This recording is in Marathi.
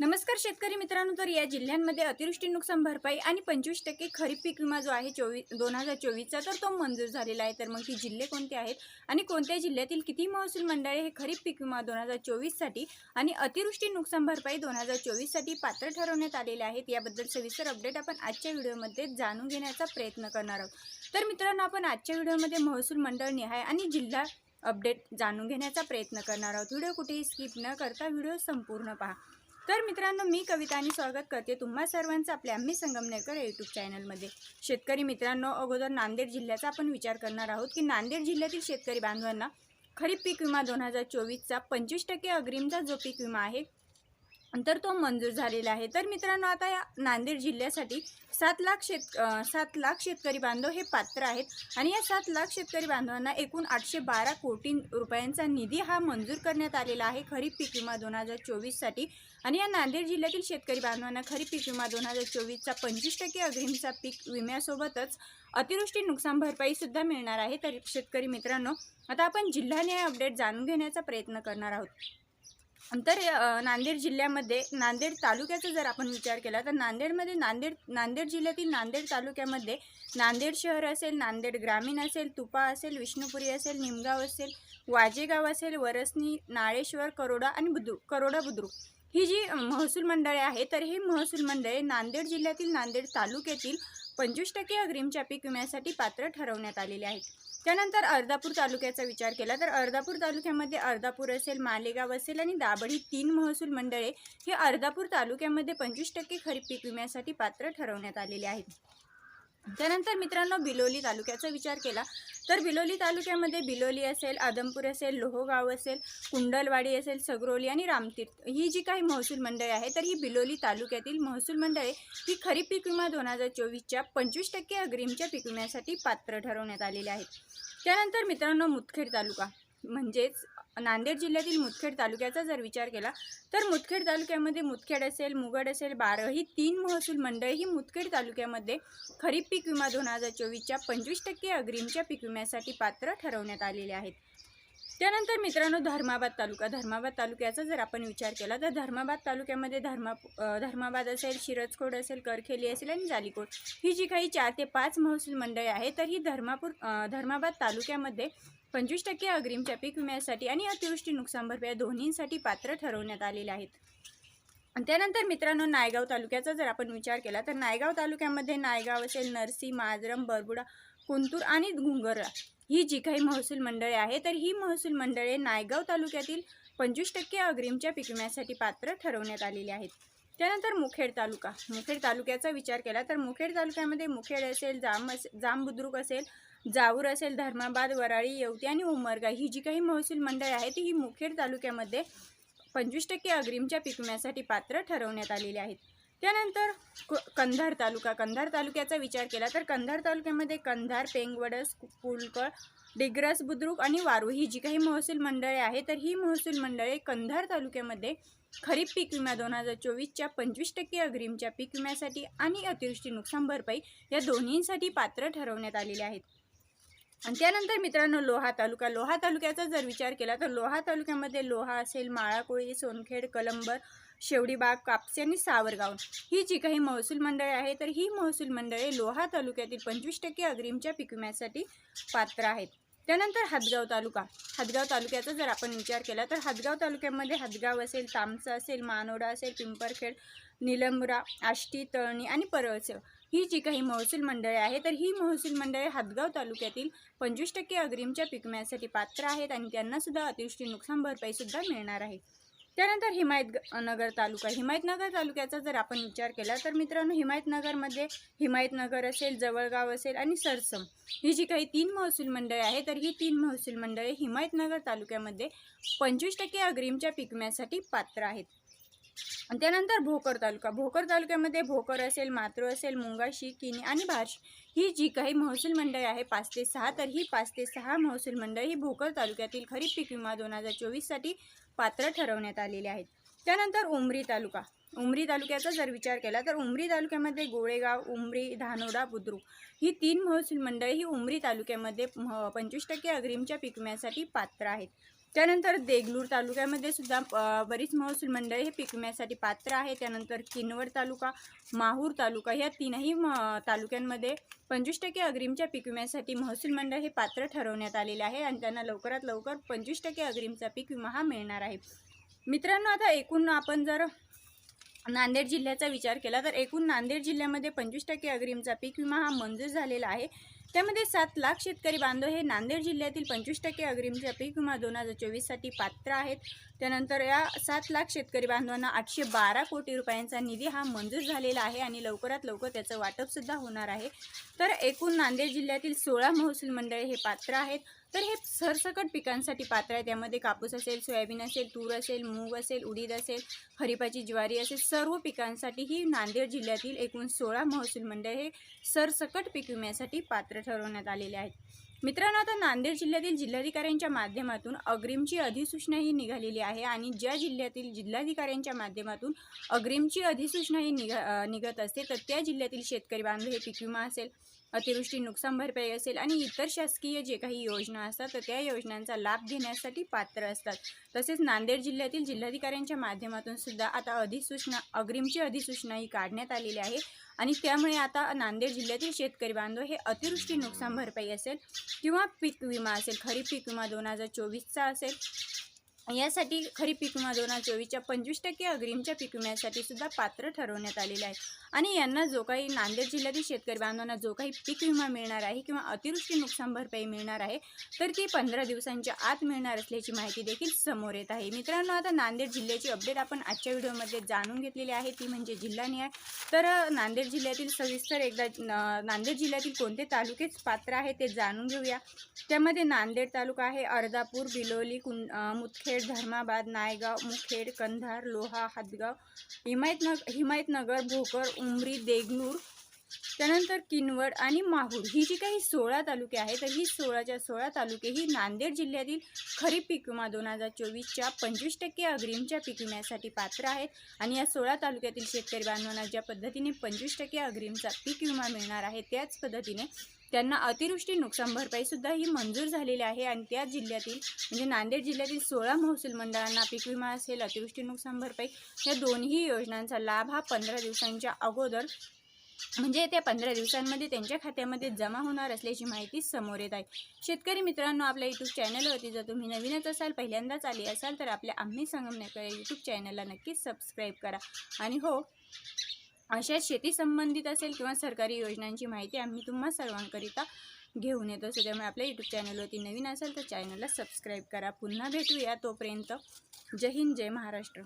नमस्कार शेतकरी मित्रांनो तर या जिल्ह्यांमध्ये अतिवृष्टी नुकसान भरपाई आणि पंचवीस टक्के खरीप पीक विमा जो आहे चोवीस दोन हजार चोवीसचा तर तो मंजूर झालेला आहे. तर मग ही जिल्हे कोणते आहेत आणि कोणत्या जिल्ह्यातील किती महसूल मंडळे हे खरीप पीक विमा दोन हजार चोवीससाठी आणि अतिवृष्टी नुकसान भरपाई दोन हजार चोवीससाठी पात्र ठरवण्यात आलेले आहेत याबद्दल सविस्तर अपडेट आपण आजच्या व्हिडिओमध्ये जाणून घेण्याचा प्रयत्न करणार आहोत. तर मित्रांनो आपण आजच्या व्हिडिओमध्ये महसूल मंडळ निहाय आणि जिल्हा अपडेट जाणून घेण्याचा प्रयत्न करणार आहोत. व्हिडिओ कुठेही स्किप न करता व्हिडिओ संपूर्ण पहा. तर मित्रांनो मी कविता आणि स्वागत करते तुम्हा सर्वांचं आपल्या आम्ही संगमनेरकर यूट्यूब चॅनलमध्ये शेतकरी मित्रांनो अगोदर नांदेड जिल्ह्याचा आपण विचार करणार आहोत की नांदेड जिल्ह्यातील शेतकरी बांधवांना खरीप पीक विमा दोन हजार चोवीसचा पंचवीस टक्के अग्रिमचा जो पीक विमा आहे तर तो मंजूर झालेला आहे. तर मित्रांनो आता या नांदेड जिल्ह्यासाठी सात लाख शेत सात लाख शेतकरी बांधव हे पात्र आहेत. आणि या सात लाख शेतकरी बांधवांना एकूण आठशे बारा कोटी रुपयांचा निधी हा मंजूर करण्यात आलेला आहे खरीप पीक विमा दोन हजार चोवीससाठी. आणि या नांदेड जिल्ह्यातील शेतकरी बांधवांना खरीप पीक विमा दोन हजार चोवीसचा पंचवीस टक्के अग्रिमचा पीक विम्यासोबतच अतिवृष्टी नुकसान भरपाईसुद्धा मिळणार आहे. तर शेतकरी मित्रांनो आता आपण जिल्हानिहाय अपडेट जाणून घेण्याचा प्रयत्न करणार आहोत. तर नांदेड जिल्ह्यामध्ये नांदेड तालुक्याचा जर आपण विचार केला तर नांदेडमध्ये नांदेड नांदेड जिल्ह्यातील नांदेड तालुक्यामध्ये नांदेड शहर असेल नांदेड ग्रामीण असेल तुपा असेल विष्णुपुरी असेल निमगाव असेल वाजेगाव असेल वरसनी नाळेश्वर करोडा आणि बुद्रुक करोडा बुद्रुक ही जी महसूल मंडळे आहे तर ही महसूल मंडळे नांदेड जिल्ह्यातील नांदेड तालुक्यातील पंचवीस टक्के अग्रिमच्या पीक विम्यासाठी पात्र ठरवण्यात आलेले आहेत. त्यानंतर अर्धापूर तालुक्याचा विचार केला तर अर्धापूर तालुक्यामध्ये अर्धापूर असेल मालेगाव असेल आणि दाबड ही तीन महसूल मंडळे हे अर्धापूर तालुक्यामध्ये पंचवीस टक्के खरीप पीक विम्यासाठी पात्र ठरवण्यात आलेले आहेत. त्यानंतर मित्रांनो बिलोली तालुक्याचा विचार केला तर बिलोली तालुक्यामध्ये बिलोली असेल आदमपूर असेल लोहगाव असेल कुंडलवाडी असेल सगरोली आणि रामतीर्थ ही जी काही महसूल मंडळे आहे तर ही बिलोली तालुक्यातील महसूल मंडळे ही खरीप पीक विमा दोन हजार चोवीसच्या पंचवीस टक्के अग्रिमच्या पीक विम्यासाठी पात्र ठरवण्यात आलेले आहेत. त्यानंतर मित्रांनो मुदखेड तालुका म्हणजेच नांदेड जिल्ह्यातील मुदखेड तालुक्याचा जर विचार केला तर मुदखेड तालुक्यामध्ये मुदखेड असेल मुगड असेल बारही तीन महसूल मंडळ ही मुदखेड तालुक्यामध्ये खरीप पीक विमा दोन हजार चोवीसच्या पंचवीस टक्के अग्रिमच्या पीक विम्यासाठी पात्र ठरवण्यात आलेले आहेत. त्यानंतर मित्रांनो धर्माबाद तालुका धर्माबाद तालुक्याचा जर आपण विचार केला तर धर्माबाद तालुक्यामध्ये धर्मा धर्माबाद असेल शिरजकोड असेल करखेली असेल आणि जालीकोड ही जी काही चार ते पाच महसूल मंडळे आहे तर ही धर्मापूर धर्माबाद तालुक्यामध्ये पंचवीस टक्के अग्रिमच्या पीक विम्यासाठी आणि अतिवृष्टी नुकसान भरपाई दोन्हींसाठी पात्र ठरवण्यात आलेले आहेत. त्यानंतर मित्रांनो नायगाव तालुक्याचा जर आपण विचार केला तर नायगाव तालुक्यामध्ये नायगाव असेल नरसी माजरम बरबुडा कुंतूर आणि घुंगरा ही जी काही महसूल मंडळे आहे तर ही महसूल मंडळे नायगाव तालुक्यातील पंचवीस टक्के अग्रिमच्या पीक विम्यासाठी पात्र ठरवण्यात आलेली आहेत. त्यानंतर मुखेड तालुका. मुखेड तालुक्याचा विचार केला तर मुखेड तालुक्यामध्ये मुखेड असेल जाम असे जाम बुद्रुक असेल जाऊर असेल धर्माबाद वराळी येवती आणि उमरगा ही जी काही महसूल मंडळे आहेत ही मुखेड तालुक्यामध्ये पंचवीस टक्के अग्रिमच्या पीक विम्यासाठी पात्र ठरवण्यात आलेली आहेत. त्यानंतर क- कंधार तालुका. कंधार तालुक्याचा विचार केला तर कंधार तालुक्यामध्ये कंधार पेंगवडस पुलकळ डिग्रस बुद्रुक आणि वारू ही जी काही महसूल मंडळे आहे तर ही महसूल मंडळे कंधार तालुक्यामध्ये खरीप पीक विमा दोन हजार चोवीसच्या पंचवीस टक्के अग्रिमच्या पीक विम्यासाठी आणि अतिवृष्टी नुकसान भरपाई या दोन्हींसाठी पात्र ठरवण्यात आलेले आहेत. आणि त्यानंतर मित्रांनो लोहा तालुका. लोहा तालुक्याचा जर विचार केला तर लोहा तालुक्यामध्ये लोहा असेल माळाकोळी सोनखेड कलंबर शेवडीबाग कापसे आणि सावरगाव. ही जी काही महसूल मंडळे आहे तर ही महसूल मंडळे लोहा तालुक्यातील पंचवीस टक्के अग्रिमच्या पिकविम्यासाठी पात्र आहेत. त्यानंतर हदगाव तालुका. हदगाव तालुक्याचा जर आपण विचार केला तर हदगाव तालुक्यामध्ये हदगाव असेल तामसा असेल मानोडा असेल पिंपरखेड निलंबरा आष्टी तळणी आणि परळसव ही जी काही महसूल मंडळे आहे तर ही महसूल मंडळे हदगाव तालुक्यातील पंचवीस टक्के अग्रिमच्या पिकम्यासाठी पात्र आहेत आणि त्यांनासुद्धा अतिवृष्टी नुकसान भरपाईसुद्धा मिळणार आहे. त्यानंतर हिमायत नगर तालुका. हिमायतनगर तालुक्याचा जर आपण विचार केला तर मित्रांनो हिमायतनगरमध्ये हिमायतनगर असेल जवळगाव असेल आणि सरसम ही जी काही तीन महसूल मंडळे आहे तर ही तीन महसूल मंडळे हिमायतनगर तालुक्यामध्ये पंचवीस टक्के अग्रिमच्या पिकम्यासाठी पात्र आहेत. आणि त्यानंतर भोकर तालुका. भोकर तालुक्यामध्ये भोकर असेल मात्र असेल मुंगाशी किनी आणि भाष ही जी काही महसूल मंडळे आहे पाच ते सहा तर ही पाच ते सहा महसूल मंडळ ही भोकर तालुक्यातील खरीप पीक विमा दोन हजार चोवीससाठी पात्र ठरवण्यात आलेले आहेत. त्यानंतर उमरी तालुका. उमरी तालुक्याचा जर विचार केला तर उमरी तालुक्यामध्ये गोळेगाव उमरी धानोडा बुद्रुक ही तीन महसूल मंडळे ही उमरी तालुक्यामध्ये पंचवीस टक्के अग्रिमच्या पीक विम्यासाठी पात्र आहेत. त्यानंतर देगलूर तालुक्यामध्ये सुद्धा बरीच महसूल मंडळे हे पीक विम्यासाठी पात्र आहे. त्यानंतर किनवड तालुका माहूर तालुका या तीनही म तालुक्यांमध्ये पंचवीस टक्के अग्रिमच्या पीक विम्यासाठी महसूल मंडळ हे पात्र ठरवण्यात आलेले आहे आणि त्यांना लवकरात लवकर पंचवीस टक्के अग्रिमचा पीक विमा हा मिळणार आहे. मित्रांनो आता एकूण आपण जर नांदेड जिल्ह्याचा विचार केला तर एकूण नांदेड जिल्ह्यामध्ये पंचवीस टक्के अग्रिमचा पीक विमा हा मंजूर झालेला आहे. त्यामध्ये सात लाख शेतकरी बांधव हे नांदेड जिल्ह्यातील पंचवीस टक्के अग्रिमच्या पीक विमा दोन हजार चोवीससाठी पात्र आहेत. त्यानंतर या सात लाख शेतकरी बांधवांना आठशे बारा कोटी रुपयांचा निधी हा मंजूर झालेला आहे आणि लवकरात लवकर त्याचं वाटपसुद्धा होणार आहे. तर एकूण नांदेड जिल्ह्यातील सोळा महसूल मंडळे हे पात्र आहेत. तर हे सरसकट पिकांसाठी पात्र आहे त्यामध्ये कापूस असेल सोयाबीन असेल तूर असेल मूग असेल उडीद असेल खरीपाची ज्वारी असेल सर्व पिकांसाठी ही नांदेड जिल्ह्यातील एकूण सोळा महसूल मंडळ हे सरसकट पीक विम्यासाठी पात्र ठरवण्यात आलेले आहेत. मित्रांनो आता नांदेड जिल्ह्यातील जिल्हाधिकाऱ्यांच्या माध्यमातून अग्रिमची अधिसूचना ही निघालेली आहे आणि ज्या जिल्ह्यातील जिल्हाधिकाऱ्यांच्या माध्यमातून अग्रिमची अधिसूचना ही निघा निघत असते तर त्या जिल्ह्यातील शेतकरी बांधव हे पीक विमा असेल अतिवृष्टी नुकसान भरपाई असेल आणि इतर शासकीय जे काही योजना असतात तर त्या योजनांचा लाभ घेण्यासाठी पात्र असतात. तसेच नांदेड जिल्ह्यातील जिल्हाधिकाऱ्यांच्या माध्यमातून सुद्धा आता अधिसूचना अग्रिमची अधिसूचना ही काढण्यात आलेली आहे. आणि त्यामुळे आता नांदेड जिल्ह्यातील शेतकरी बांधव हे अतिवृष्टी नुकसान भरपाई असेल किंवा पीक विमा असेल खरीप पीक विमा दोन हजार चोवीसचा असेल यासाठी खरीप पीक विमा दोन हजार चोवीसच्या पंचवीस टक्के अग्रिमच्या पीक विम्यासाठी सुद्धा पात्र ठरवण्यात आलेले आहे. आणि यांना जो काही नांदेड जिल्ह्यातील शेतकरी बांधवांना जो काही पीक विमा मिळणार आहे किंवा अतिवृष्टी नुकसान भरपाई मिळणार आहे तर ती पंधरा दिवसांच्या आत मिळणार असल्याची माहिती देखील समोर येत आहे. मित्रांनो आता नांदेड जिल्ह्याची अपडेट आपण आजच्या व्हिडिओमध्ये जाणून घेतलेली आहे. ती म्हणजे जिल्हानिहाय तर नांदेड जिल्ह्यातील सविस्तर एकदा नांदेड जिल्ह्यातील कोणते तालुकेच पात्र आहे ते जाणून घेऊया. त्यामध्ये नांदेड तालुका आहे अर्धापूर बिलोली कुं अ, मुदखेड धर्माबाद नायगाव मुखेड कंधार लोहा हदगाव हिमायतनग हिमायतनगर भोकर उमरी देगलूर त्यानंतर किनवड आणि माहूर. ही जी काही सोळा तालुके आहेत तर ही सोळाच्या सोळा तालुके ही नांदेड जिल्ह्यातील खरीप पीक विमा दोन हजार चोवीसच्या पंचवीस टक्के अग्रिमच्या पीक विम्यासाठी पात्र आहेत आणि या सोळा तालुक्यातील शेतकरी बांधवांना ज्या पद्धतीने पंचवीस टक्के अग्रिमचा पीक विमा मिळणार आहे त्याच पद्धतीने त्यांना अतिवृष्टी नुकसान भरपाई सुद्धा ही मंजूर झालेली आहे. आणि त्या जिल्ह्यातील म्हणजे नांदेड जिल्ह्यातील सोळा महसूल मंडळांना पीक विमा असेल अतिवृष्टी नुकसान भरपाई या दोन्ही योजनांचा लाभ हा पंधरा दिवसांच्या अगोदर म्हणजे त्या पंधरा दिवसांमध्ये त्यांच्या खात्यामध्ये जमा होणार असल्याची माहिती समोर येत आहे. शेतकरी मित्रांनो आपल्या यूट्यूब चॅनलवरती जर तुम्ही नवीनच असाल पहिल्यांदाच आली असाल तर आपल्या आम्ही संगमनेकर यूट्यूब चॅनलला नक्कीच सबस्क्राईब करा. आणि हो अशा शेती संबंधित असेल किंवा सरकारी योजनांची माहिती आम्ही तुम्हा सर्वांकरिता घेऊन येतो. सो त्यामुळे आपल्या यूट्यूब चॅनलवरती नवीन असेल तर चॅनलला सबस्क्राईब करा. पुन्हा भेटूया तोपर्यंत जय हिंद जय महाराष्ट्र.